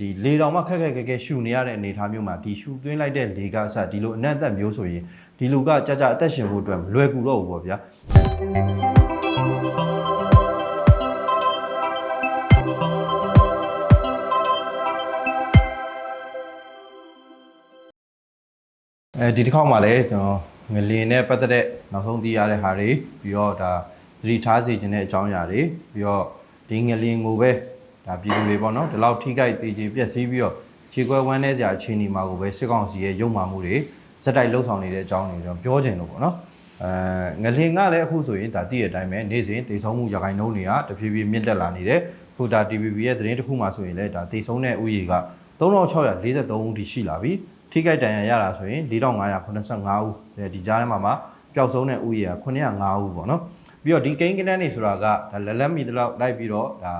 ဒီလေတောင်မှခက်ခက်ခက်ခဲရှူနေရတဲ့အနေအထားမျိုးမှာဒီရှူသွင်းလိုက်တဲ့လေကအစဒီလိုအနက်အသက်မျိုးဆိုရင်ဒီလူကကြကြအသက်ရှင်ဖို့အတွက်မလွယ်ကူတော့ဘူးပေါ့ဗျာအဲဒီတစ်ခေါက်မှာလည်းကျွန်တော်ငလင်နဲ့ပတ်သက်တဲ့နောက်ဆုံးသိရတဲ့ဟာတွေပြီးတော့ဒါသတိထားစေခြင်းတဲ့အကြောင်းအရာတွေပြီးတော့ဒီငလင်ကိုပဲ ဒါပြည်သူတွေပေါ့နော်ဒီလောက်ထိခိုက်သေးချေပြက်စီးပြီးတော့ခြေခွဲဝမ်းနေကြအခြေအနေမှာကိုပဲစစ်ကောင်စီရဲ့ရုံမာမှုတွေစက်တိုက်လှုပ်ဆောင်နေတဲ့အကြောင်းတွေကျွန်တော်ပြောချင်လို့ပေါ့နော်အဲငလင်ကလည်းအခုဆိုရင်ဒါသိတဲ့အတိုင်းပဲနေ့စဉ်တိတ်ဆုံးမှုရခိုင်နှုန်းတွေကတဖြည်းဖြည်းမြင့်တက်လာနေတယ်ခုဒါ TVB ရဲ့သတင်းတစ်ခုမှဆိုရင်လည်းဒါတိတ်ဆုံးတဲ့ဥယျာဉ်က3643ဦးထိရှိလာပြီထိခိုက်ဒဏ်ရာရတာဆိုရင်4585ဦးဒီကြားထဲမှာမှာပျောက်ဆုံးတဲ့ဥယျာဉ်905ဦးပေါ့နော်ပြီးတော့ဒီကိန်းကနန်းနေဆိုတာကဒါလက်လက်မီတလောက်လိုက်ပြီးတော့ဒါ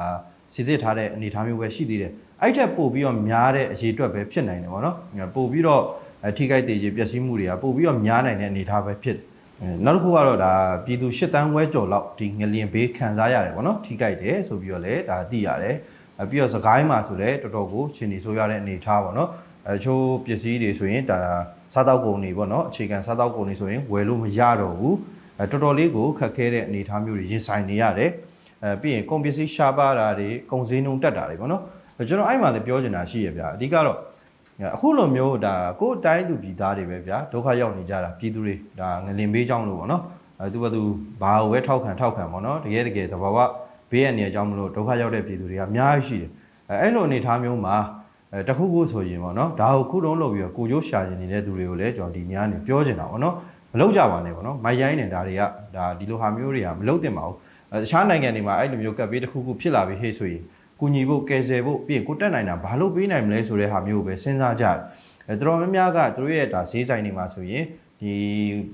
စီစစ်ထားတဲ့အနေအထားမျိုးပဲရှိသေးတယ်အဲ့ထက်ပို့ပြီးတော့များတဲ့အရေးအတွက်ပဲဖြစ်နိုင်တယ်ပေါ့နော်ပို့ပြီးတော့ထိခိုက်သေးခြင်းပျက်စီးမှုတွေကပို့ပြီးတော့များနိုင်တဲ့အနေအထားပဲဖြစ်နောက်တစ်ခုကတော့ဒါပြည်သူ၈တန်းဝဲကျော်လောက်ဒီငလျင်ဘေးခံစားရတယ်ပေါ့နော်ထိခိုက်တယ်ဆိုပြီးတော့လည်းဒါသိရတယ်ပြီးတော့စကိုင်းမှာဆိုလည်းတော်တော်ကိုရှင်နေဆိုးရတဲ့အနေအထားပေါ့နော်အဲချိုးပစ္စည်းတွေဆိုရင်ဒါစားတောက်ကုန်တွေပေါ့နော်အခြေခံစားတောက်ကုန်တွေဆိုရင်ဝယ်လို့မရတော့ဘူးအဲတော်တော်လေးကိုခက်ခဲတဲ့အနေအထားမျိုးတွေရင်ဆိုင်နေရတယ် အဲပြီးရင်ကုန်ပစ္စည်းရှားပါတာတွေကုန်စည်နှုန်းတက်တာတွေပေါ့နော်ကျွန်တော်အဲ့မှာလည်းပြောချင်တာရှိရဗျာအဓိကတော့အခုလိုမျိုးဒါကိုယ်တိုင်းသူပြည်သားတွေပဲဗျာဒုက္ခရောက်နေကြတာပြည်သူတွေဒါငလင်ဘေးကြောင်းလို့ပေါ့နော်အဲသူကသူဘာကိုပဲထောက်ခံထောက်ခံပေါ့နော်တကယ်တကယ်သဘာဝဘေးရနေအကြောင်းမလို့ဒုက္ခရောက်တဲ့ပြည်သူတွေကအများကြီးရှိတယ်အဲအဲ့လိုအနေအထားမျိုးမှာအဲတခုခုဆိုရင်ပေါ့နော်ဒါကိုခုတုံးလုပ်ပြီးတော့ကိုကျိုးရှာကျင်နေတဲ့သူတွေကိုလည်းကျွန်တော်ဒီညနေပြောချင်တာပေါ့နော်မလုပ်ကြပါနဲ့ပေါ့နော်မိုက်ရိုင်းနေတာတွေကဒါဒီလိုဟာမျိုးတွေကမလုပ်တင်ပါဘူးအဲ တခြားနိုင်ငံတွေမှာအဲ့လိုမျိုးကပ်ပေးတခုခုဖြစ်လာပြီးဟေ့ဆိုရင်ကူညီဖို့ကယ်ဆယ်ဖို့ပြီးရင်ကိုတက်နိုင်တာဘာလို့ပေးနိုင်မလဲဆိုတဲ့ဟာမျိုးကိုပဲစဉ်းစားကြတယ်အဲတော်တော်များများကသူတို့ရဲ့ဒါဈေးဆိုင်တွေမှာဆိုရင်ဒီ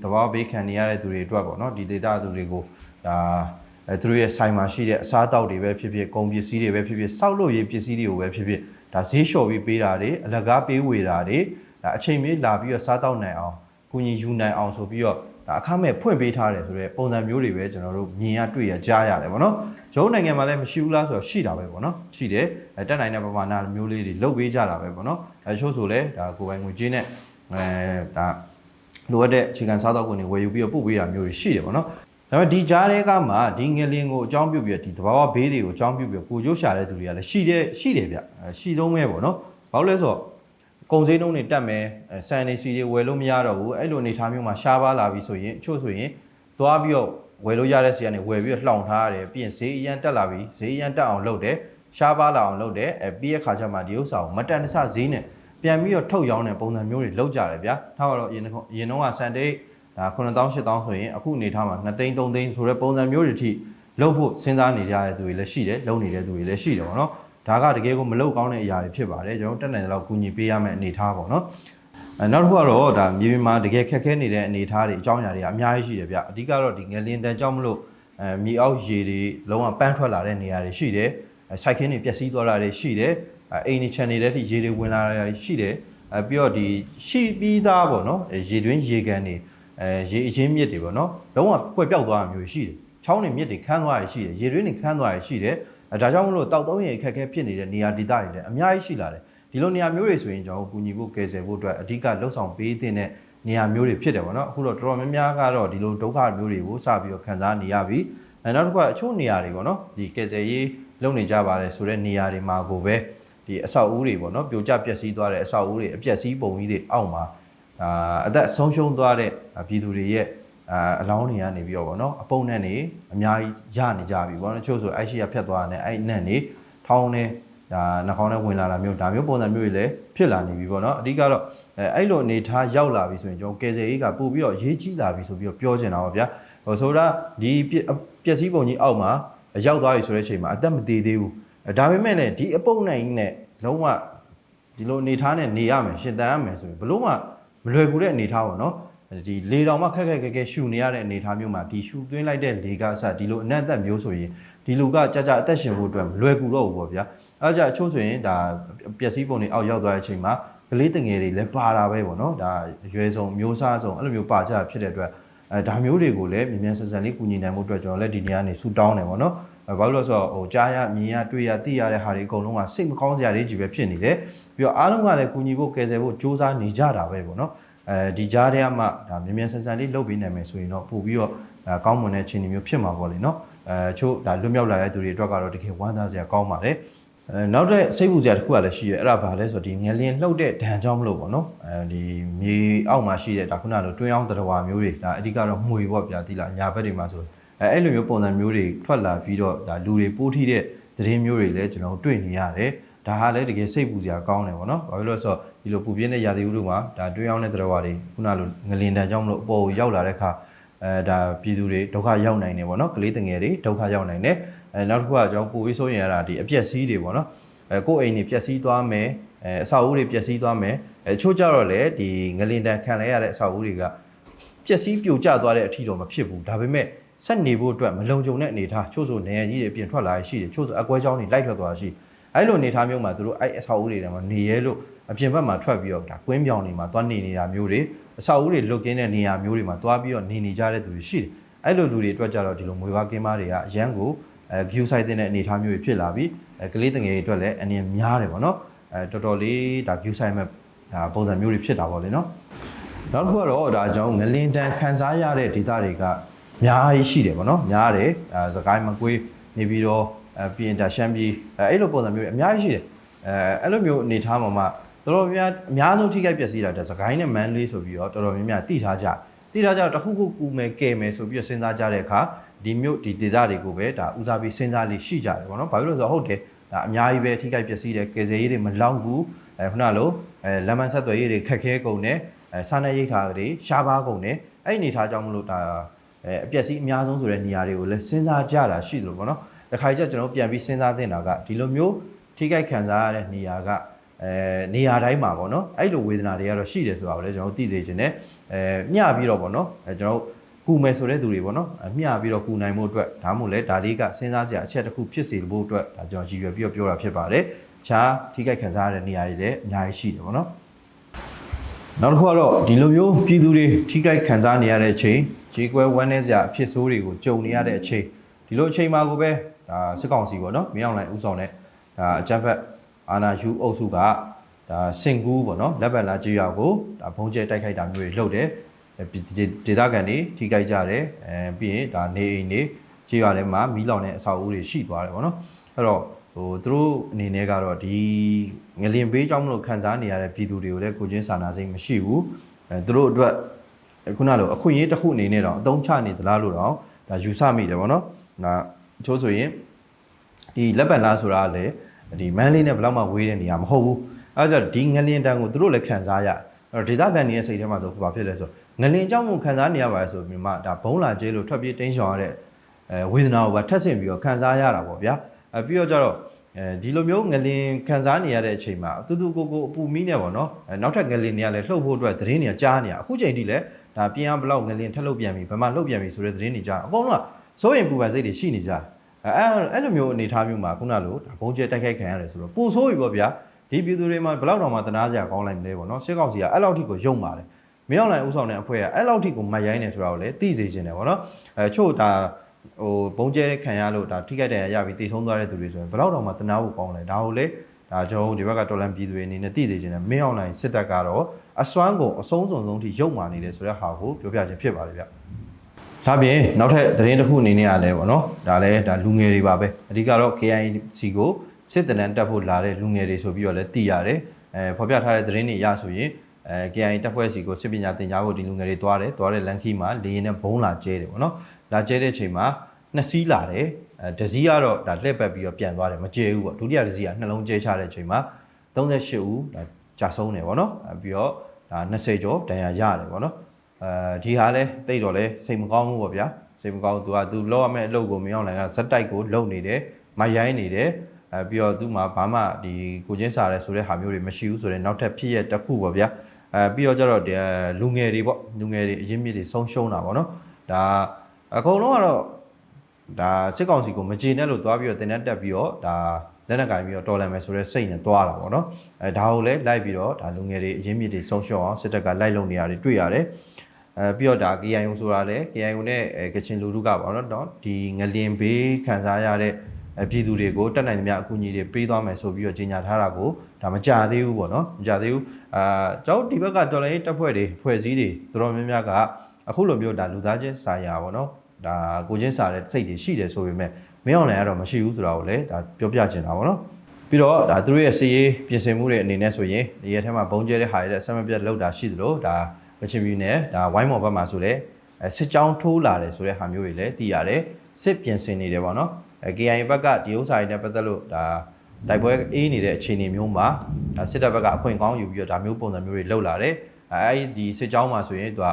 တဘာဘေးခံနေရတဲ့သူတွေအတွက်ပေါ့နော်ဒီဒေတာသူတွေကိုဒါအဲသူတို့ရဲ့ဆိုင်မှာရှိတဲ့အစားအသောက်တွေပဲဖြစ်ဖြစ်ကုန်ပစ္စည်းတွေပဲဖြစ်ဖြစ်စောက်လို့ရေးပစ္စည်းတွေကိုပဲဖြစ်ဖြစ်ဒါဈေးလျှော်ပြီးပေးတာတွေအလကားပေးဝေတာတွေဒါအချိန်မီလာပြီးတော့စားတောက်နိုင်အောင်ကုညီယူနိုင်အောင်ဆိုပြီးတော့ ဒါအခမဲ့ဖွင့်ပေးထားတယ်ဆိုတော့ပုံစံမျိုးတွေပဲကျွန်တော်တို့မြင်ရတွေ့ရကြားရတယ်ဗောနော်ရုံးနိုင်ငံမှာလည်းမရှိဘူးလားဆိုတော့ရှိတာပဲဗောနော်ရှိတယ်အဲတက်နိုင်တဲ့ပမာဏမျိုးလေးတွေလုတ်ပေးကြတာပဲဗောနော်အဲချို့ဆိုလဲဒါကိုယ်ပိုင်ငွေကြေးနဲ့အဲဒါလိုအပ်တဲ့အခြေခံစားသောက်ကုန်တွေဝယ်ယူပြီးတော့ပို့ပေးတာမျိုးတွေရှိတယ်ဗောနော်ဒါပေမဲ့ဒီကြားထဲကမှဒီငလင်ကိုအကြောင်းပြုပြီးတော့ဒီတဘာဝဘေးတွေကိုအကြောင်းပြုပြီးတော့ကိုကျိုးရှာတဲ့သူတွေကလည်းရှိတယ်ရှိတယ်ဗျအဲရှိတော့မဲပေါ့နော်ဘာလို့လဲဆိုတော့ ကုန်စည်နှုန်းတွေတက်မယ်အဲဆန်နေစီတွေဝယ်လို့မရတော့ဘူးအဲ့လိုအနေထားမျိုးမှာရှားပါလာပြီဆိုရင်အချို့ဆိုရင်သွားပြီးတော့ဝယ်လို့ရတဲ့စီကနေဝယ်ပြီးတော့လှောင်ထားရတယ်ပြီးရင်ဈေးအရန်တက်လာပြီဈေးအရန်တက်အောင်လုပ်တယ်ရှားပါလာအောင်လုပ်တယ်အဲပြီးရခါကျမှဒီဥစ္စာကိုမတန်တဆဈေးနဲ့ပြန်ပြီးတော့ထုတ်ရောင်းတဲ့ပုံစံမျိုးတွေလုပ်ကြတယ်ဗျာထားပါတော့အရင်ကအရင်တော့ကဆန်တိတ်ဒါ9000 8000ဆိုရင်အခုအနေထားမှာ2သိန်း3သိန်းဆိုတဲ့ပုံစံမျိုးတွေထိလုပ်ဖို့စဉ်းစားနေကြတဲ့သူတွေလည်းရှိတယ်လုပ်နေတဲ့သူတွေလည်းရှိတယ်ပေါ့နော် ဒါကတကယ်ကိုမလုပ်ကောင်းတဲ့အရာတွေဖြစ်ပါတယ်ကျွန်တော်တက်နိုင်တဲ့လောက်ကူညီပေးရမယ့်အနေအထားပေါ့နော်အဲနောက်တစ်ခုကတော့ဒါမြေပြင်မှာတကယ်ခက်ခဲနေတဲ့အနေအထားတွေအကြောင်းအရာတွေကအများကြီးရှိတယ်ဗျအဓိကတော့ဒီငလင်တန်ကြောင့်မလို့အဲမြေအောက်ရေတွေလုံးဝပန်းထွက်လာတဲ့နေရာတွေရှိတယ်အဲစိုက်ခင်းတွေပျက်စီးသွားတာတွေရှိတယ်အဲအိမ်တွေခြံနေတဲ့ထိရေတွေဝင်လာတာတွေရှိတယ်အဲပြီးတော့ဒီရှိပြီးသားပေါ့နော်အဲရေတွင်းရေကန်တွေအဲရေအချင်းမြစ်တွေပေါ့နော်လုံးဝကွက်ပြောက်သွားတာမျိုးရှိတယ်ချောင်းတွေမြစ်တွေခန်းသွားတာရှိတယ်ရေတွင်းတွေခန်းသွားတာရှိတယ် အဲဒါကြောင့်မလို့တောက်သုံးရေအခက်အခဲဖြစ်နေတဲ့နေရာဒေသတွေလည်းအများကြီးရှိလာတယ်ဒီလိုနေရာမျိုးတွေဆိုရင်ကျွန်တော်ကူညီဖို့ကယ်ဆယ်ဖို့အတွက်အဓိကလှုပ်ဆောင်ပေးတဲ့နေရာမျိုးတွေဖြစ်တယ်ပေါ့နော်အခုတော့တော်တော်များများကတော့ဒီလိုဒုက္ခမျိုးတွေကိုစပြီးတော့ခံစားနေရပြီအဲနောက်တစ်ခုကအချို့နေရာတွေပေါ့နော်ဒီကယ်ဆယ်ရေးလုပ်နေကြပါတယ်ဆိုတဲ့နေရာတွေမှာကိုပဲဒီအဆောက်အဦတွေပေါ့နော်ပြိုကျပျက်စီးသွားတဲ့အဆောက်အဦတွေအပျက်စီးပုံကြီးတွေအောက်မှာအာအသက်ဆုံးရှုံးသွားတဲ့ပြည်သူတွေရဲ့ အာအလောင်းတွေကနေပြီးတော့ဗောနော်အပုံနဲ့နေအများကြီးရနေကြပြီဗောနော်တချို့ဆိုအဲ့ရှိရဖြတ်သွားတယ်အဲ့နန့်နေထောင်းနေဒါနှာခေါင်းနဲ့ဝင်လာတာမျိုးဒါမျိုးပုံစံမျိုးတွေလည်းဖြစ်လာနေပြီဗောနော်အဓိကတော့အဲအဲ့လိုအနေထားရောက်လာပြီဆိုရင်ကျွန်တော်ကယ်ဆယ်ရေးကပို့ပြီးတော့ရေးကြီးလာပြီဆိုပြီးတော့ပြောချင်တာပါဗျာဟိုဆိုတာဒီပျက်စီးပုံကြီးအောက်မှာရောက်သွားပြီဆိုတဲ့အချိန်မှာအသက်မသေးသေးဘူးဒါပေမဲ့လည်းဒီအပုံနိုင်နဲ့လုံးဝဒီလိုအနေထားနဲ့နေရမယ်ရှင်တန်ရမယ်ဆိုရင်ဘလို့မှမလွယ်ကူတဲ့အနေထားပေါ့နော် ဒီလေတောင်မှခက်ခက်ခက်ခဲရှူနေရတဲ့အနေအထားမျိုးမှာဒီရှူသွင်းလိုက်တဲ့လေကအစဒီလိုအနက်အသက်မျိုးဆိုရင်ဒီလူကကြကြအသက်ရှင်ဖို့အတွက်မလွယ်ကူတော့ဘူးပေါ့ဗျာအဲကြအချို့ဆိုရင်ဒါပျက်စီးပုံတွေအောက်ရောက်သွားတဲ့အချိန်မှာကလေးတငယ်တွေလည်းပါတာပဲပေါ့နော်ဒါရွယ်စုံမျိုးစားစုံအဲ့လိုမျိုးပါကြဖြစ်တဲ့အတွက်အဲဒါမျိုးတွေကိုလည်းမြင်မြန်ဆန်ဆန်လေးကူညီနိုင်မှုအတွက်ကျွန်တော်လည်းဒီနေရာနေဆူတောင်းတယ်ပေါ့နော်အဲဘာလို့လဲဆိုတော့ဟိုကြားရမြင်ရတွေ့ရသိရတဲ့ဟာတွေအကုန်လုံးကစိတ်မကောင်းစရာတွေကြီးပဲဖြစ်နေတယ်ပြီးတော့အားလုံးကလည်းကူညီဖို့ကယ်ဆယ်ဖို့စူးစမ်းနေကြတာပဲပေါ့နော် အဲဒီကြားထဲမှာဒါမြန်မြန်ဆန်ဆန်လေးလုပ်ပေးနိုင်မယ်ဆိုရင်တော့ပို့ပြီးတော့ဒါကောင်းမွန်တဲ့အခြေအနေမျိုးဖြစ်မှာပေါ့လေနော်အဲချို့ဒါလွတ်မြောက်လာတဲ့သူတွေအတွက်ကတော့တကယ်ဝမ်းသာစရာကောင်းပါတယ်အဲနောက်တဲ့စိတ်ပူစရာတစ်ခုကလည်းရှိရအဲ့ဒါဘာလဲဆိုတော့ဒီငလင်လှုပ်တဲ့ဒဏ်ကြောင့်မလို့ပေါ့နော်အဲဒီမြေအောက်မှာရှိတဲ့ဒါခုနလိုတွင်းအောင်တရဝါမျိုးတွေဒါအဓိကတော့မှွေပေါ့ဗျာဒီလားညာဘက်တွေမှာဆိုအဲအဲ့လိုမျိုးပုံစံမျိုးတွေထွက်လာပြီးတော့ဒါလူတွေပိုးထိတဲ့သတင်းမျိုးတွေလည်းကျွန်တော်တို့တွေ့နေရတယ်ဒါဟာလည်းတကယ်စိတ်ပူစရာကောင်းတယ်ပေါ့နော်ဘာဖြစ်လို့လဲဆိုတော့ ဒီလိုပူပြင်းတဲ့ရာသီဥတုမှာဒါတွင်းအောင်တဲ့တရဝါတွေခုနလိုငလင်တန်ကြောင့်မလို့အပေါ်ကိုရောက်လာတဲ့အခါအဲဒါပြည်သူတွေဒုက္ခရောက်နိုင်တယ်ပေါ့နော်ကလေးတငယ်တွေဒုက္ခရောက်နိုင်တယ်အဲနောက်တစ်ခုကကျွန်တော်ပူပြီးဆိုရင်ရတာဒီအပြက်စီးတွေပေါ့နော်အဲကိုယ့်အိမ်တွေပျက်စီးသွားမယ်အဲအဆောက်အဦတွေပျက်စီးသွားမယ်အဲချို့ကြတော့လေဒီငလင်တန်ခံလဲရတဲ့အဆောက်အဦတွေကပျက်စီးပြိုကျသွားတဲ့အထီတော့မဖြစ်ဘူးဒါပေမဲ့ဆက်နေဖို့အတွက်မလုံခြုံတဲ့အနေအထားချို့ဆိုနေရကြီးတွေပြင်ထွက်လာရရှိတယ်ချို့ဆိုအကွဲချောင်းတွေလိုက်ထွက်သွားရှိအဲ့လိုအနေအထားမျိုးမှာသူတို့အဲ့အဆောက်အဦတွေထဲမှာနေရဲလို့ အပြင်ဘက်မှာထွက်ပြီးတော့ဒါကွင်းပြောင်တွေမှာသွားနေနေတာမျိုးတွေအဆောက်အဦတွေလွတ်ကင်းတဲ့နေရာမျိုးတွေမှာသွားပြီးတော့နေနေကြတဲ့သူတွေရှိတယ်အဲ့လိုလူတွေအတွက်ကြတော့ဒီလိုမွေးဝါးကင်းမားတွေကအရန်ကိုအဲ view site တဲ့အနေအထားမျိုးတွေဖြစ်လာပြီးအဲကလေးတငယ်တွေအတွက်လည်းအနေများတယ်ပေါ့နော်အဲတော်တော်လေးဒါ view site မဲ့ဒါပုံစံမျိုးတွေဖြစ်တာပေါ့လေနော်နောက်တစ်ခုကတော့ဒါကြောင့်ငလင်တန်ခန်းစားရတဲ့ဒေတာတွေကအများကြီးရှိတယ်ဗောနော်များတယ်အဲစကိုင်းမကွေးနေပြီးတော့အဲပြီးရင်ဒါရှမ်းပြည်အဲအဲ့လိုပုံစံမျိုးတွေအများကြီးရှိတယ်အဲအဲ့လိုမျိုးအနေထားမှာမှ တော်တော်များအများဆုံးထိခိုက်ပျက်စီးတာဒါစကိုင်းနဲ့မန်လေးဆိုပြီးတော့တော်တော်များများတိထားကြတိထားကြတော့တစ်ခုခုကူမယ်ကဲမယ်ဆိုပြီးတော့စဉ်းစားကြတဲ့အခါဒီမျိုးဒီဒေတာတွေကိုပဲဒါဦးစားပြီးစဉ်းစားလေးရှိကြတယ်ဗောနော်ဘာဖြစ်လို့လဲဆိုတော့ဟုတ်တယ်ဒါအများကြီးပဲထိခိုက်ပျက်စီးတယ်ကယ်ဆယ်ရေးတွေမလောက်ဘူးအဲခုနလိုအဲလမ်းမဆက်သွယ်ရေးတွေခက်ခဲကုန်တယ်အဲစားနပ်ရိက္ခာတွေရှားပါကုန်တယ်အဲ့ဒီအနေထားကြောင့်မလို့ဒါအဲအပျက်စီးအများဆုံးဆိုတဲ့နေရာတွေကိုလည်းစဉ်းစားကြတာရှိတယ်လို့ပေါ့နော်။တစ်ခါကျကျွန်တော်ပြန်ပြီးစဉ်းစားသင့်တာကဒီလိုမျိုးထိခိုက်ခံစားရတဲ့နေရာက အဲနေရာတိုင်းမှာပေါ့နော်။အဲ့လိုဝေဒနာတွေကတော့ရှိတယ်ဆိုတာကိုလည်းကျွန်တော်သိစေချင်တယ်။အဲမျှပြီးတော့ပေါ့နော်။အဲကျွန်တော်ကူမယ်ဆိုတဲ့သူတွေပေါ့နော်။မျှပြီးတော့ကူနိုင်မှုအတွက်ဒါမှမဟုတ်လေဒါလေးကစဉ်းစားကြအချက်တစ်ခုဖြစ်စေဖို့အတွက်ဒါကျွန်တော်ကြည့်ရပြီးတော့ပြောတာဖြစ်ပါတယ်။ခြားထိခိုက်ခံစားရတဲ့နေရာတွေလည်းအများကြီးရှိတယ်ပေါ့နော်။နောက်တစ်ခုကတော့ဒီလိုမျိုးပြည်သူတွေထိခိုက်ခံစားနေရတဲ့အချိန်ကြေးကွဲဝမ်းနည်းစရာအဖြစ်ဆိုးတွေကိုကြုံနေရတဲ့အချိန်ဒီလိုအချိန်မှာကိုပဲဒါစစ်ကောင်စီပေါ့နော်မင်းအောင်လှိုင်ဦးဆောင်တဲ့ဒါအကြမ်းဖက် အာဏာယူအုပ်စုကဒါစင်ကူးပေါ့နော်လက်ပတ်လာကြေးရွာကိုဒါဘုံကျဲတိုက်ခိုက်တာမျိုးတွေလုပ်တယ်အဲပြည်ဒေသခံတွေထိခိုက်ကြတယ်အဲပြီးရင်ဒါနေအိမ်တွေကြေးရွာထဲမှာမီးလောင်တဲ့အဆောက်အဦတွေရှိသွားတယ်ပေါ့နော်အဲ့တော့ဟိုသူတို့အနေနဲ့ကတော့ဒီငလင်ပေးကြောင်းမလို့ခံစားနေရတဲ့ပြည်သူတွေကိုလည်းကိုချင်းစာနာစိတ်မရှိဘူးအဲသူတို့အတွက်ခုနလိုအခွင့်အရေးတစ်ခုအနေနဲ့တော့အသုံးချနေသလားလို့တော့ဒါယူဆမိတယ်ဗောနော်။ဒါအချို့ဆိုရင်ဒီလက်ပံလားဆိုတာကလည်း ဒီမန်းလေးနဲ့ဘယ်တော့မှဝေးတဲ့နေရာမဟုတ်ဘူး။အဲဒါကြောင့်ဒီငလင်တန်းကိုသူတို့လည်းခံစားရ။အဲ့တော့ဒေသခံတွေရဲ့စိတ်ထဲမှာဆိုဘာဖြစ်လဲဆိုငလင်ကြောင့်မို့ခံစားနေရပါလေဆိုပြီးမှဒါဘုံလာကျဲလို့ထွက်ပြေးတင်းရှောင်ရတဲ့အဲဝေဒနာကိုပါထက်ဆင့်ပြီးတော့ခံစားရတာပေါ့ဗျာ။အဲပြီးတော့ကျတော့အဲဒီလိုမျိုးငလင်ခံစားနေရတဲ့အချိန်မှာအတူတူကိုကိုအပူမီးနေပေါ့နော်အဲနောက်ထပ်ငလင်တွေကလည်းလှုပ်ဖို့အတွက်သတင်းတွေကကြားနေရအခုချိန်ထိလည်းဒါပြင်အောင်ဘလောက်ငလင်ထက်လုပ်ပြန်ပြီဘယ်မှာလုပ်ပြန်ပြီဆိုတဲ့သတင်းတွေကြားအကုန်လုံးကစိုးရင်ပူပန်စိတ်တွေရှိနေကြတယ် အဲအဲ့လိုမျိုးအနေအထားမျိုးမှာခုနလိုဒါဘုံကျဲတိုက်ခိုက်ခံရတယ်ဆိုတော့ပူဆိုးပြီပေါ့ဗျာဒီပြည်သူတွေမှာဘလောက်တောင်မှတနာစရာကောင်းလိုက်မလဲပေါ့နော်စစ်ကောင်စီကအဲ့လောက်ထိကိုယုံပါတယ်မင်းအောင်လိုင်ဦးဆောင်တဲ့အဖွဲ့ကအဲ့လောက်ထိကိုမရိုင်းနေဆိုတာကိုလည်းသိစေချင်တယ်ပေါ့နော်အဲချို့ဒါဟိုဘုံကျဲခံရလို့ဒါထိခိုက်တယ်ရပြီးတည်ဆုံးသွားတဲ့သူတွေဆိုရင်ဘလောက်တောင်မှတနာဖို့ကောင်းလဲဒါကိုလေဒါကျွန်တော်တို့ဒီဘက်ကတော်လန်ပြည်သူတွေအနေနဲ့သိစေချင်တယ်မင်းအောင်လိုင်စစ်တပ်ကတော့အစွမ်းကုန်အဆုံးစုံဆုံးထိရုပ်မာနေတယ်ဆိုတဲ့ဟာကိုပြောပြခြင်းဖြစ်ပါတယ်ဗျ။ ဒါပြင်နောက်ထပ်သတင်းတစ်ခုအနေနဲ့ကလည်းပေါ့နော်ဒါလည်းဒါလူငယ်တွေပါပဲအဓိကတော့ KIC ကိုစစ်တနန်တက်ဖို့လာတဲ့လူငယ်တွေဆိုပြီးတော့လည်းသိရတယ်။အဲဖော်ပြထားတဲ့သတင်းတွေရဆိုရင်အဲ KIC တက်ဖွဲ့စီကိုစစ်ပညာသင်ကြားဖို့ဒီလူငယ်တွေတွားတယ်တွားတဲ့လန်ခီမှာလေရင်နဲ့ဘုံလာကျဲတယ်ပေါ့နော်။လာကျဲတဲ့အချိန်မှာနှစ်စီးလာတယ်အဲတစ်စီးကတော့ဒါလှည့်ပတ်ပြီးတော့ပြန်သွားတယ်မကျဲဘူးပေါ့ဒုတိယတစ်စီးကနှလုံးကျဲချတဲ့အချိန်မှာ38ဦးဒါကြာဆုံးတယ်ပေါ့နော်အဲပြီးတော့ဒါ20ကျော်ဒဏ်ရာရတယ်ပေါ့နော် အဲဒီဟာလဲတိတ်တော့လဲစိတ်မကောင်းဘူးပေါ့ဗျာစိတ်မကောင်းသူကသူလောက်ရမယ့်အလုပ်ကိုမရောက်နိုင်ကဇက်တိုက်ကိုလုပ်နေတယ်မရိုင်းနေတယ်အဲပြီးတော့သူ့မှာဘာမှဒီကိုချင်းစားရဲဆိုတဲ့ဟာမျိုးတွေမရှိဘူးဆိုတော့နောက်ထပ်ဖြစ်ရတစ်ခုပေါ့ဗျာအဲပြီးတော့ကျတော့ဒီလူငယ်တွေပေါ့လူငယ်တွေအရင်မြစ်တွေဆုံးရှုံးတာပေါ့နော်ဒါအကုန်လုံးကတော့ဒါစစ်ကောင်စီကိုမကြေနဲ့လို့သွားပြီးတော့တင်တဲ့တက်ပြီးတော့ဒါလက်နက်ကင်ပြီးတော့တော်လန်မယ်ဆိုတဲ့စိတ်နဲ့သွားတာပေါ့နော်အဲဒါကိုလည်းလိုက်ပြီးတော့ဒါလူငယ်တွေအရင်မြစ်တွေဆုံးရှုံးအောင်စစ်တပ်ကလိုက်လုံနေရတယ်တွေ့ရတယ် အဲအဲပြီးတော့ဒါ KIO ဆိုတာလေ KIO နဲ့အဲကချင်လူထုကပေါ့နော်တော့ဒီငလင်ဘေးခံစားရတဲ့အပြည်သူတွေကိုတက်နိုင်သမျှအကူအညီတွေပေးသွားမယ်ဆိုပြီးတော့ကြေညာထားတာကိုဒါမကြသေးဘူးပေါ့နော်မကြသေးဘူးအာကျွန်တော်ဒီဘက်ကတော်လိုင်းတပ်ဖွဲ့တွေဖွဲ့စည်းတွေတော်တော်များများကအခုလိုမျိုးဒါလူသားချင်းစာရာပေါ့နော်ဒါကိုချင်းစာတဲ့စိတ်တွေရှိတယ်ဆိုပေမဲ့မင်းအောင်လည်းကတော့မရှိဘူးဆိုတာကိုလည်းဒါပြောပြချင်တာပေါ့နော်ပြီးတော့ဒါသူတို့ရဲ့စီရေးပြင်ဆင်မှုတွေအနေနဲ့ဆိုရင်ဒီရက်ထဲမှာဘုံကျဲတဲ့ဟာရတဲ့ဆက်မပြတ်လောက်တာရှိသလိုဒါ ကချင်ပြည်နယ်ဒါဝိုင်းမော်ဘက်မှာဆိုလည်းအဲစစ်ကြောင်းထိုးလာတယ်ဆိုတဲ့ဟာမျိုးတွေလည်းသိရတယ်စစ်ပြင်ဆင်နေတယ်ပေါ့နော်အဲ KIA ဘက်ကဒီဥစ္စာတွေနဲ့ပတ်သက်လို့ဒါတိုက်ပွဲအေးနေတဲ့အခြေအနေမျိုးမှာဒါစစ်တပ်ဘက်ကအခွင့်ကောင်းယူပြီးတော့ဒါမျိုးပုံစံမျိုးတွေလောက်လာတယ်အဲအဲဒီစစ်ကြောင်းမှာဆိုရင်သူက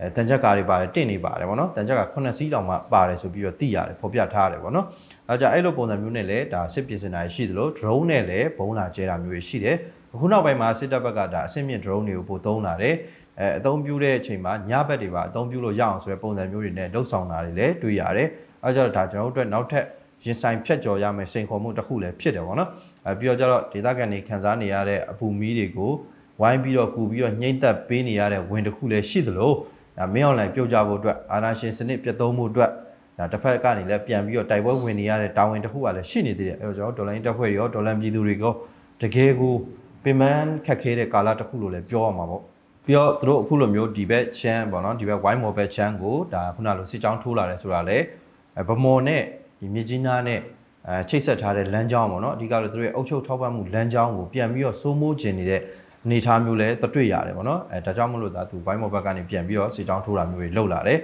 အဲတန်ချက်ကားတွေပါတယ်တင့်နေပါတယ်ဗောနော်တန်ချက်က9စီးတောင်မှပါတယ်ဆိုပြီးတော့သိရတယ်ဖော်ပြထားရတယ်ဗောနော်အဲကြအဲ့လိုပုံစံမျိုးနဲ့လည်းဒါစစ်ပြင်ဆင်တာရှိသလို drone နဲ့လည်းဘုံလာကျဲတာမျိုးတွေရှိတယ်အခုနောက်ပိုင်းမှာစစ်တပ်ဘက်ကဒါအဆင့်မြင့် drone တွေကိုပို့သုံးလာတယ် အဲအသုံးပြုတဲ့အချိန်မှာညဘက်တွေပါအသုံးပြုလို့ရအောင်ဆိုတဲ့ပုံစံမျိုးတွေနဲ့လှုပ်ဆောင်တာတွေလည်းတွေ့ရတယ်အဲကြတော့ဒါကျွန်တော်တို့အတွက်နောက်ထပ်ရင်ဆိုင်ဖြတ်ကျော်ရမယ်စိန်ခေါ်မှုတစ်ခုလည်းဖြစ်တယ်ဗောနော်အဲပြီးတော့ကျတော့ဒေသခံတွေခံစားနေရတဲ့အပူမီးတွေကိုဝိုင်းပြီးတော့ကူပြီးတော့ညှိမ့်သက်ပေးနေရတဲ့ဝင်တစ်ခုလည်းရှိသလိုဒါမင်းအွန်လိုင်းပြုတ်ကြဖို့အတွက်အာနာရှင်စနစ်ပြတ်သုံးမှုအတွက်ဒါတစ်ဖက်ကနေလည်းပြန်ပြီးတော့တိုက်ပွဲဝင်နေရတဲ့တာဝန်တစ်ခုကလည်းရှိနေသေးတယ်အဲတော့ကျွန်တော်ဒေါ်လာရင်းတက်ဖွဲ့တွေရောဒေါ်လာပြည်သူတွေရောတကယ်ကိုပင်ပန်းခက်ခဲတဲ့ကာလတစ်ခုလို့လည်းပြောရမှာပေါ့ ပြီးတော့သူတို့အခုလိုမျိုးဒီဘက်ချမ်းပေါ့နော်ဒီဘက်ဝိုင်းမော်ဘက်ချမ်းကိုဒါခုနလိုစစ်ကြောင်းထိုးလာတယ်ဆိုတာလေအဲဗမော်နဲ့ဒီမြေကြီးနားနဲ့အဲချိတ်ဆက်ထားတဲ့လမ်းကြောင်းပေါ့နော်အဓိကတော့သူတို့ရဲ့အုပ်ချုပ်ထောက်ပံ့မှုလမ်းကြောင်းကိုပြန်ပြီးတော့စိုးမိုးကျင်နေတဲ့အနေအထားမျိုးလည်းတတွေ့ရတယ်ပေါ့နော်အဲဒါကြောင့်မလို့ဒါသူဝိုင်းမော်ဘက်ကနေပြန်ပြီးတော့စစ်ကြောင်းထိုးတာမျိုးတွေလုပ်လာတယ်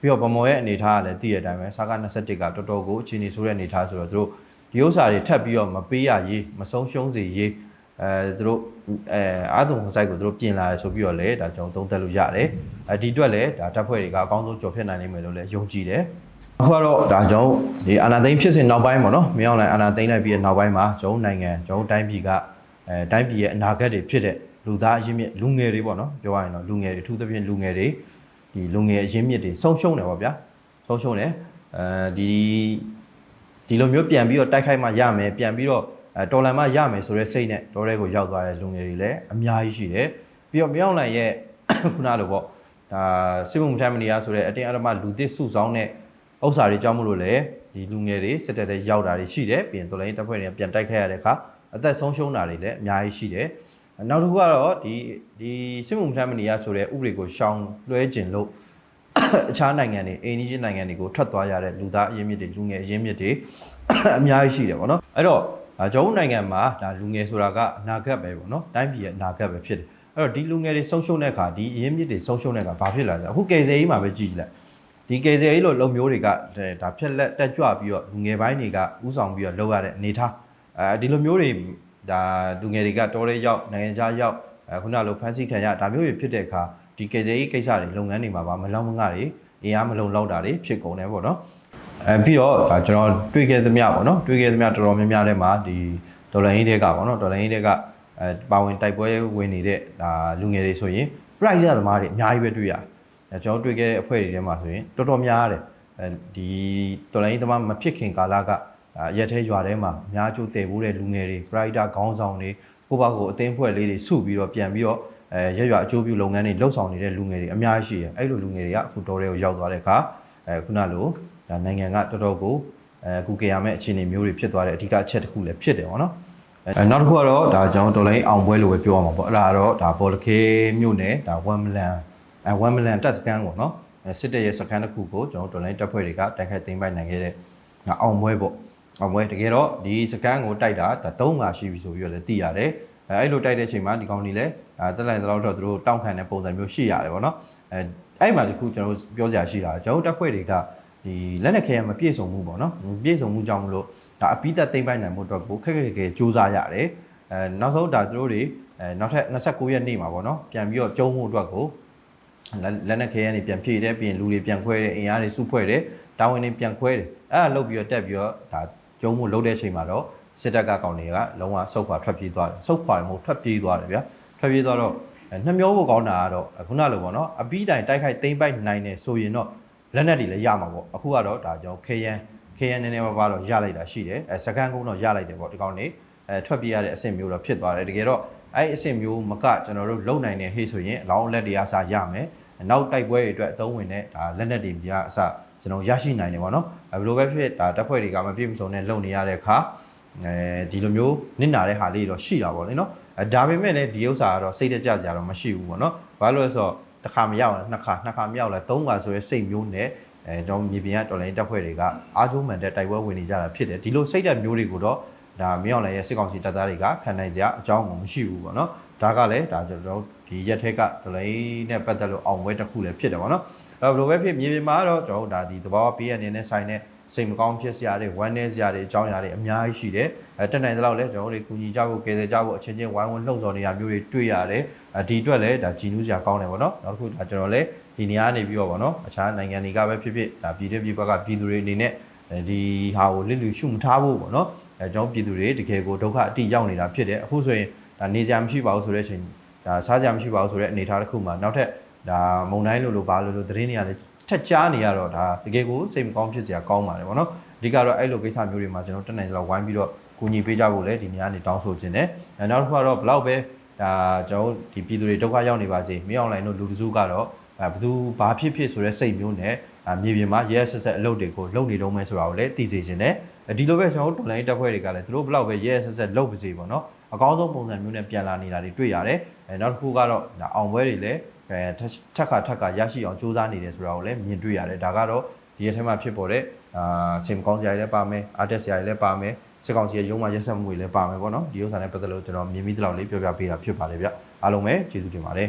ပြီးတော့ဗမော်ရဲ့အနေထားကလည်းသိရတဲ့အတိုင်းပဲစာက21ကတော်တော်ကိုအခြေအနေဆိုတဲ့အနေထားဆိုတော့သူတို့ဒီဥစ္စာတွေထပ်ပြီးတော့မပေးရရေးမဆုံးရှုံးစေရေး အဲသူတို့အဲအာသုံစိုက်ကိုသူတို့ပြင်လာတယ်ဆိုပြီးတော့လည်းဒါကျွန်တော်သုံးသပ်လို့ရတယ်အဲဒီအတွက်လည်းဒါတပ်ဖွဲ့တွေကအကောင်းဆုံးကြော်ဖြစ်နိုင်နိုင်မယ်လို့လည်းယုံကြည်တယ်အခုကတော့ဒါကြောင့်ဒီအာနာသိန်းဖြစ်စဉ်နောက်ပိုင်းပေါ့နော်မြောင်းလိုက်အာနာသိန်းလိုက်ပြီးတဲ့နောက်ပိုင်းမှာကျွန်တော်နိုင်ငံကျွန်တော်တိုင်းပြည်ကအဲတိုင်းပြည်ရဲ့အနာဂတ်တွေဖြစ်တဲ့လူသားအရင်းမြစ်လူငယ်တွေပေါ့နော်ပြောရရင်တော့လူငယ်တွေအထူးသဖြင့်လူငယ်တွေဒီလူငယ်အရင်းမြစ်တွေဆုံးရှုံးတယ်ပေါ့ဗျာဆုံးရှုံးတယ်အဲဒီဒီလိုမျိုးပြန်ပြီးတော့တိုက်ခိုက်မှရမယ်ပြန်ပြီးတော့ အဲတော်လန်မှရမယ်ဆိုတဲ့စိတ်နဲ့တော်ရဲကိုရောက်သွားတဲ့လူငယ်တွေလည်းအများကြီးရှိတယ်ပြီးတော့မြောက်လိုင်ရဲ့ခုနလိုပေါ့ဒါစစ်မှုထမ်းမနေရဆိုတဲ့အတင်းအဓမ္မလူသစ်စုဆောင်းတဲ့ဥစ္စာတွေကြောင့်မလို့လေဒီလူငယ်တွေစစ်တပ်တဲ့ရောက်တာတွေရှိတယ်ပြီးရင်တော်လိုင်းတပ်ဖွဲ့တွေပြန်တိုက်ခိုက်ရတဲ့အခါအသက်ဆုံးရှုံးတာတွေလည်းအများကြီးရှိတယ်နောက်တစ်ခုကတော့ဒီဒီစစ်မှုထမ်းမနေရဆိုတဲ့ဥပဒေကိုရှောင်လွှဲကျင်လို့အခြားနိုင်ငံတွေအိန္ဒိယနိုင်ငံတွေကိုထွက်သွားရတဲ့လူသားအရင်းမြစ်တွေလူငယ်အရင်းမြစ်တွေအများကြီးရှိတယ်ပေါ့နော်အဲ့တော့ဒါ ကျွန်တော်တို့နိုင်ငံမှာဒါလူငယ်ဆိုတာကအနာဂတ်ပဲပေါ့နော်တိုင်းပြည်ရဲ့အနာဂတ်ပဲဖြစ်တယ်အဲ့တော့ဒီလူငယ်တွေဆုံးရှုံးတဲ့အခါဒီအရင်းမြစ်တွေဆုံးရှုံးတဲ့အခါဘာဖြစ်လာလဲအခုကယ်ဆယ်ရေးမှာပဲကြည့်ကြည့်လိုက်ဒီကယ်ဆယ်ရေးလိုလုံမျိုးတွေကဒါဖြက်လက်တက်ကြွပြီးတော့လူငယ်ပိုင်းတွေကဥဆောင်ပြီးတော့လုပ်ရတဲ့အနေထားအဲဒီလိုမျိုးတွေဒါလူငယ်တွေကတော်ရဲရောက်နိုင်ငံခြားရောက်အခုနလိုဖန်ဆီးခံရဒါမျိုးတွေဖြစ်တဲ့အခါဒီကယ်ဆယ်ရေးကိစ္စတွေလုပ်ငန်းတွေမှာပါမလောက်မငတွေအင်အားမလုံလောက်တာတွေဖြစ်ကုန်တယ်ပေါ့နော် အဲပြီးတော့ဒါကျွန်တော်တွေ့ခဲ့သမျှပေါ့နော်တွေ့ခဲ့သမျှတော်တော်များများထဲမှာဒီဒေါ်လာရင်းတွေကပေါ့နော်ဒေါ်လာရင်းတွေကအဲပါဝင်တိုက်ပွဲဝင်နေတဲ့ဒါလူငယ်တွေဆိုရင် price ရသမားတွေအများကြီးပဲတွေ့ရတယ်အဲကျွန်တော်တွေ့ခဲ့တဲ့အဖွဲ့တွေထဲမှာဆိုရင်တော်တော်များတယ်အဲဒီဒေါ်လာရင်းသမားမဖြစ်ခင်ကာလကအာရက်သေးရွာထဲမှာအများကျိုးတည်ဖို့တဲ့လူငယ်တွေ price ခေါင်းဆောင်တွေကိုယ့်ဘာကိုအသိဖွဲ့လေးတွေစုပြီးတော့ပြန်ပြီးတော့အဲရက်ရွာအကျိုးပြုလုပ်ငန်းတွေလှုပ်ဆောင်နေတဲ့လူငယ်တွေအများကြီးရှိတယ်အဲ့လိုလူငယ်တွေကအခုတော်တွေကိုရောက်သွားတဲ့အခါအဲခုနလိုဒါနိုင်ငံကတော်တော်ကိုအဲကူကြရမယ့်အခြေအနေမျိုးတွေဖြစ်သွားတဲ့အဓိကအချက်တစ်ခုလည်းဖြစ်တယ်ပေါ့နော်အဲနောက်တစ်ခုကတော့ဒါကျွန်တော်တော်လိုင်းအောင်ပွဲလို့ပဲပြောရမှာပေါ့အဲ့ဒါကတော့ဒါဘောလခေမြို့နယ်ဒါဝမ်မလန်အဲဝမ်မလန်တက်စကန်ပေါ့နော်အဲစစ်တပ်ရဲ့စကန်တစ်ခုကိုကျွန်တော်တော်လိုင်းတပ်ဖွဲ့တွေကတိုက်ခိုက်သိမ်းပိုက်နိုင်ခဲ့တဲ့အောင်ပွဲပေါ့အောင်ပွဲတကယ်တော့ဒီစကန်ကိုတိုက်တာဒါ၃ငါရှိပြီဆိုပြီးတော့လည်းသိရတယ်အဲအဲ့လိုတိုက်တဲ့အချိန်မှာဒီကောင်ကြီးလည်းအဲတက်လိုက်တော့တော့သူတို့တောင့်ခံတဲ့ပုံစံမျိုးရှိရတယ်ဗောနော်အဲအဲ့မှာဒီခုကျွန်တော်တို့ပြောစရာရှိတာကျွန်တော်တို့တက်ဖွဲ့တွေက ဒီလက်နက်ခဲရမပြည့်စုံမှုပေါ့နော်မပြည့်စုံမှုကြောင့်မလို့ဒါအပိသက်သိမ့်ပိုက်နိုင်မှုအတွက်ကိုခက်ခက်ခဲခဲစူးစမ်းရတယ်အဲနောက်ဆုံးဒါသူတို့တွေအဲနောက်ထပ်29ရက်နေ့မှာပေါ့နော်ပြန်ပြီးတော့ကျုံးမှုအတွက်ကိုလက်လက်နက်ခဲရနေပြန်ဖြည့်တယ်ပြီးရင်လူတွေပြန်ခွဲတယ်အင်အားတွေစုဖွဲ့တယ်တာဝန်တွေပြန်ခွဲတယ်အဲ့ဒါလုပ်ပြီးတော့တက်ပြီးတော့ဒါကျုံးမှုလုပ်တဲ့အချိန်မှာတော့စစ်တပ်ကကောင်တွေကလုံးဝဆုတ်ခွာထွက်ပြေးသွားတယ်ဆုတ်ခွာမှုထွက်ပြေးသွားတယ်ဗျာထွက်ပြေးသွားတော့နှမျောဖို့ကောင်းတာကတော့ခုနလိုပေါ့နော်အပီးတိုင်တိုက်ခိုက်သိမ့်ပိုက်နိုင်တယ်ဆိုရင်တော့ လက်နက်တွေလည်းရမှာပေါ့အခုကတော့ဒါကြောင့် KN KN နည်းနည်းပါးပါတော့ရလိုက်တာရှိတယ်အဲစကန်ကုန်းတော့ရလိုက်တယ်ပေါ့ဒီကောင်နေအဲထွက်ပြေးရတဲ့အဆင့်မျိုးတော့ဖြစ်သွားတယ်တကယ်တော့အဲ့အဆင့်မျိုးမကကျွန်တော်တို့လုံနိုင်တဲ့ဟေ့ဆိုရင်အလောင်းလက်တရားစားရမယ်နောက်တိုက်ပွဲတွေအတွက်အသုံးဝင်တဲ့ဒါလက်နက်တွေပြအစကျွန်တော်ရရှိနိုင်တယ်ပေါ့နော်အဲဘယ်လိုပဲဖြစ်ဒါတပ်ဖွဲ့တွေကမပြည့်မစုံနဲ့လုံနေရတဲ့အခါအဲဒီလိုမျိုးနစ်နာတဲ့ဟာလေးတော့ရှိတာပေါ့လေနော်အဲဒါပေမဲ့လည်းဒီဥစ္စာကတော့စိတ်တကြကြတော့မရှိဘူးပေါ့နော်ဘာလို့လဲဆိုတော့ တစ်ခါမရောက်ရင်နှစ်ခါနှစ်ခါမရောက်လဲသုံးခါဆိုရဲစိတ်မျိုးနဲ့အဲကျွန်တော်မြေပြင်ကတော်လိုင်းတပ်ဖွဲ့တွေကအားကျိုးမှန်တဲ့တိုက်ပွဲဝင်နေကြတာဖြစ်တယ်ဒီလိုစိတ်ဓာတ်မျိုးတွေကိုတော့ဒါမြောက်လည်းရဲ့စစ်ကောင်စီတပ်သားတွေကခံနိုင်ကြအကြောင်းကိုမရှိဘူးပေါ့နော်ဒါကလည်းဒါကျွန်တော်တို့ဒီရက်ထက်ကတော်လိုင်းနဲ့ပတ်သက်လို့အောင်ပွဲတစ်ခုလည်းဖြစ်တယ်ပေါ့နော်အဲဘယ်လိုပဲဖြစ်မြေပြင်မှာတော့ကျွန်တော်တို့ဒါဒီသဘောပေးရနေတဲ့ဆိုင်နဲ့ စိတ်မကောင်းဖြစ်စရာတွေဝမ်းနည်းစရာတွေအကြောင်းအရာတွေအများကြီးရှိတယ်အဲတက်နိုင်တဲ့လောက်လည်းကျွန်တော်တို့ကူညီကြဖို့ကယ်ဆယ်ကြဖို့အချင်းချင်းဝိုင်းဝန်းလှုံ့ဆော်နေရမျိုးတွေတွေ့ရတယ်အဲဒီအတွက်လည်းဒါကြည်နူးစရာကောင်းတယ်ပေါ့နော်နောက်တစ်ခုဒါကျွန်တော်လည်းဒီနေရာနေပြီးတော့ပေါ့နော်အခြားနိုင်ငံတွေကပဲဖြစ်ဖြစ်ဒါပြည်တွင်းပြည်ပကပြည်သူတွေအနေနဲ့ဒီဟာကိုလစ်လူရှုမထားဖို့ပေါ့နော်အဲကျွန်တော်ပြည်သူတွေတကယ်ကိုဒုက္ခအတိရောက်နေတာဖြစ်တယ်အခုဆိုရင်ဒါနေကြမရှိပါဘူးဆိုတဲ့အချိန်ဒါစားကြမရှိပါဘူးဆိုတဲ့အနေအထားတစ်ခုမှာနောက်ထပ်ဒါမုံတိုင်းလို့လို့ဘာလို့လို့သတင်းတွေကလည်း ထက်ကြားနေရတော့ဒါတကယ်ကိုစိတ်မကောင်းဖြစ်စရာကောင်းပါတယ်ပေါ့နော်အဓိကတော့အဲ့လိုကိစ္စမျိုးတွေမှာကျွန်တော်တက်နိုင်တော့ဝိုင်းပြီးတော့ကူညီပေးကြဖို့လည်းဒီနေရာနေတောင်းဆိုခြင်းတယ်အဲနောက်တစ်ခုကတော့ဘလောက်ပဲဒါကျွန်တော်ဒီပြည်သူတွေဒုက္ခရောက်နေပါစေမင်းအောင်လိုင်းတို့လူတစုကတော့အဲဘသူဘာဖြစ်ဖြစ်ဆိုတဲ့စိတ်မျိုးနဲ့အမြေပြင်မှာရဲဆက်ဆက်အလုပ်တွေကိုလုပ်နေတော့မယ်ဆိုတာကိုလည်းသိစေခြင်းတယ်ဒီလိုပဲကျွန်တော်တို့တော်လိုင်းတပ်ဖွဲ့တွေကလည်းသူတို့ဘလောက်ပဲရဲဆက်ဆက်လုပ်ပါစေပေါ့နော်အကောင်းဆုံးပုံစံမျိုးနဲ့ပြန်လာနေတာတွေတွေ့ရတယ်အဲနောက်တစ်ခုကတော့ဒါအောင်ပွဲတွေလည်းအဲထက်ခါထက်ခါရရှိအောင်စူးစမ်းနေတယ်ဆိုတာကိုလည်းမြင်တွေ့ရတယ်ဒါကတော့ဒီရက်ထဲမှာဖြစ်ပေါ်တဲ့အာစင်ကောင်းကြရလည်းပါမယ်အာတက်စရာလည်းပါမယ်စစ်ကောင်စီရဲ့ရုံးမှရက်ဆက်မှုတွေလည်းပါမယ်ပေါ့နော်ဒီဥစ္စာနဲ့ပတ်သက်လို့ကျွန်တော်မြင်မိသလောက်လေးပြောပြပေးတာဖြစ်ပါတယ်ဗျအားလုံးပဲကျေးဇူးတင်ပါတယ်